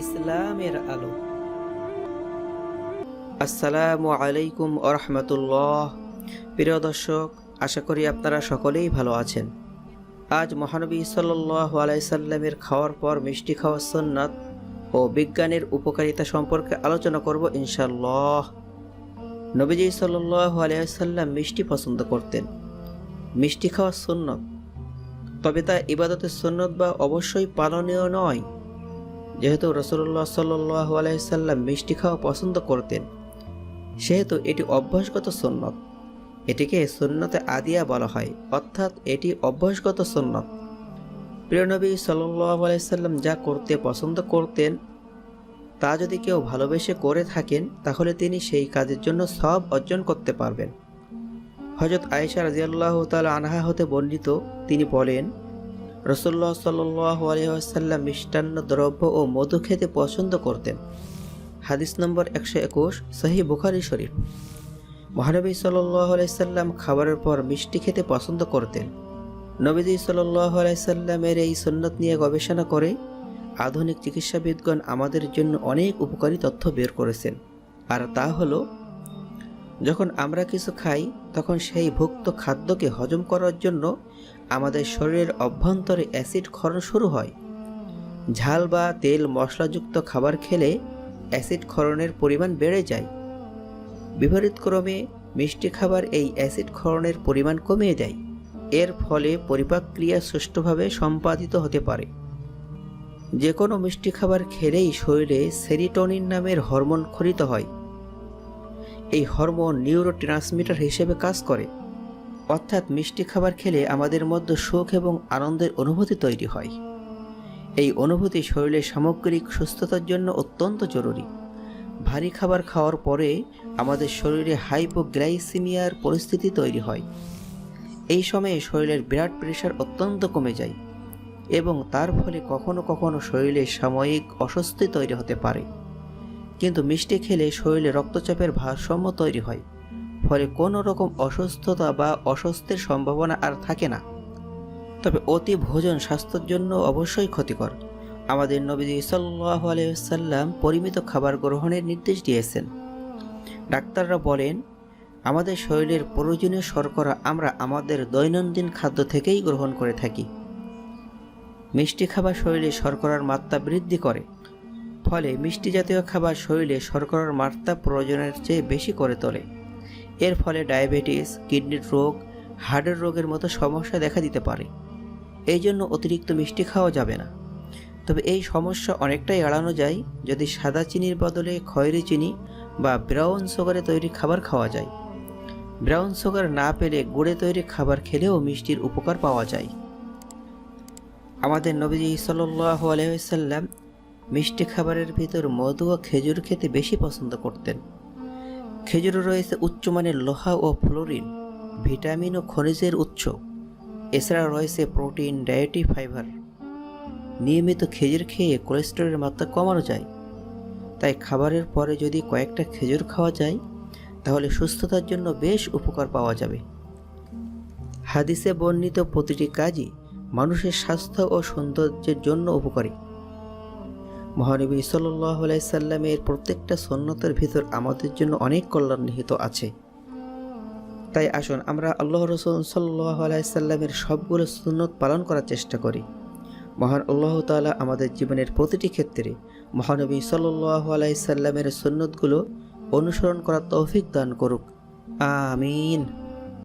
ইসলামের আলো। আসসালামু আলাইকুম আরহামতুল্লাহ প্রিয় দর্শক, আশা করি আপনারা সকলেই ভালো আছেন। আজ মহানবী সাল্লাহ আলাইসাল্লামের খাওয়ার পর মিষ্টি খাওয়ার সন্ন্যত ও বিজ্ঞানের উপকারিতা সম্পর্কে আলোচনা করব ইনশাল্লাহ নবীজি সাল্লাহ আলাইসাল্লাম মিষ্টি পছন্দ করতেন। মিষ্টি খাওয়ার সুন্নত, তবে তা ইবাদতের সুন্নত বা অবশ্যই পালনীয় নয়। যেহেতু রসুল্লাহ সাল্লাহ আলাইসাল্লাম মিষ্টি খাওয়া পছন্দ করতেন, সেহেতু এটি অভ্যাসগত সুন্নত। এটিকে সুন্নতে আদিয়া বলা হয়, অর্থাৎ এটি অভ্যাসগত সুন্নত। প্রিয়নবী সাল্লাহ আলাইসাল্লাম যা করতে পছন্দ করতেন, তা যদি কেউ ভালোবেসে করে থাকেন, তাহলে তিনি সেই কাজের জন্য সব অর্জন করতে পারবেন। হজরত আয়েশা রাজিয়াল্লাহ তাল আনহা হতে বর্ণিত, তিনি বলেন রসুল্লাহ সাল্লাহ আলহাম মিষ্টান্ন দ্রব্য ও মধু খেতে পছন্দ করতেন। হাদিস নম্বর একশো একুশ সহি বুখারি শরীফ। মহানবী সাল্লাহ আলাইসাল্লাম খাবারের পর মিষ্টি খেতে পছন্দ করতেন। নবীজি সাল্লাহ আলাইসাল্লামের এই সুন্নত নিয়ে গবেষণা করে আধুনিক চিকিৎসাবিদগণ আমাদের জন্য অনেক উপকারী তথ্য বের করেছেন। আর তা হলো যখন আমরা কিছু খাই, তখন সেই ভুক্ত খাদ্যকে হজম করার জন্য আমাদের শরীরের অভ্যন্তরে অ্যাসিড ক্ষরণ শুরু হয়। ঝাল বা তেল মশলাযুক্ত খাবার খেলে অ্যাসিড ক্ষরণের পরিমাণ বেড়ে যায়। বিপরীতক্রমে, মিষ্টি খাবার এই অ্যাসিড ক্ষরণের পরিমাণ কমিয়ে দেয়। এর ফলে পরিপাক ক্রিয়া সুষ্ঠুভাবে সম্পাদিত হতে পারে। যে কোনো মিষ্টি খাবার খেলেই শরীরে সেরিটোনিন নামের হরমোন খরিত হয়। এই হরমোন নিউরো ট্রান্সমিটার হিসেবে কাজ করে। অর্থাৎ মিষ্টি খাবার খেলে আমাদের মধ্যে সুখ এবং আনন্দের অনুভূতি তৈরি হয়। এই অনুভূতি শরীরের সামগ্রিক সুস্থতার জন্য অত্যন্ত জরুরি। ভারী খাবার খাওয়ার পরে আমাদের শরীরে হাইপোগ্লাইসিমিয়ার পরিস্থিতি তৈরি হয়। এই সময়ে শরীরের ব্লাড প্রেশার অত্যন্ত কমে যায় এবং তার ফলে কখনো কখনো শরীরে সাময়িক অস্বস্তি তৈরি হতে পারে। কিন্তু মিষ্টি খেলে শরীরে রক্তচাপের ভারসাম্য তৈরি হয়। ফলে কোনো রকম অসুস্থতা বা অস্বস্তির সম্ভাবনা আর থাকে না। তবে অতি ভোজন স্বাস্থ্যের জন্য অবশ্যই ক্ষতিকর। আমাদের নবীজি সাল্লাহ আলাইসাল্লাম পরিমিত খাবার গ্রহণের নির্দেশ দিয়েছেন। ডাক্তাররা বলেন, আমাদের শরীরের প্রয়োজনীয় শর্করা আমরা আমাদের দৈনন্দিন খাদ্য থেকেই গ্রহণ করে থাকি। মিষ্টি খাবার শরীরে শর্করার মাত্রা বৃদ্ধি করে। ফলে মিষ্টি জাতীয় খাবার শরীরে শর্করার মাত্রা প্রয়োজনের চেয়ে বেশি করে তোলে। এর ফলে ডায়াবেটিস কিডনির রোগ হার্টের রোগের মতো সমস্যা দেখা দিতে পারে। এই জন্য অতিরিক্ত মিষ্টি খাওয়া যাবে না। তবে এই সমস্যা অনেকটাই এড়ানো যায় যদি সাদা চিনির বদলে খয়েরি চিনি বা ব্রাউন সুগারে তৈরি খাবার খাওয়া যায়। ব্রাউন সুগার না পেলে গুড়ে তৈরি খাবার খেলেও মিষ্টির উপকার পাওয়া যায়। আমাদের নবীজি সাল্লাহ আলহাম মিষ্টি খাবারের ভিতর মধু ও খেজুর খেতে বেশি পছন্দ করতেন। খেজুরে রয়েছে উচ্চমানের লোহা ও ফ্লোরিন, ভিটামিন ও খনিজের উৎস। এছাড়া রয়েছে প্রোটিন, ডায়েটি, ফাইবার। নিয়মিত খেজুর খেয়ে কোলেস্টেরলের মাত্রা কমানো যায়। তাই খাবারের পরে যদি কয়েকটা খেজুর খাওয়া যায়, তাহলে সুস্থতার জন্য বেশ উপকার পাওয়া যাবে। হাদিসে বর্ণিত প্রতিটি কাজই মানুষের স্বাস্থ্য ও সৌন্দর্যের জন্য উপকারী। মহানবী সাল্লাহ সাল্লামের প্রত্যেকটা সন্ন্যতের ভিতর আমাদের জন্য অনেক কল্যাণ নিহিত আছে। তাই আসুন আমরা আল্লাহ রসুল সাল্লাহ আলাইসাল্লামের সবগুলো সুন্নত পালন করার চেষ্টা করি। মহান আল্লাহ তালা আমাদের জীবনের প্রতিটি ক্ষেত্রে মহানবী সাল্লাহ আলাইসাল্লামের সুন্নতগুলো অনুসরণ করার তৌফিক দান করুক। আমিন।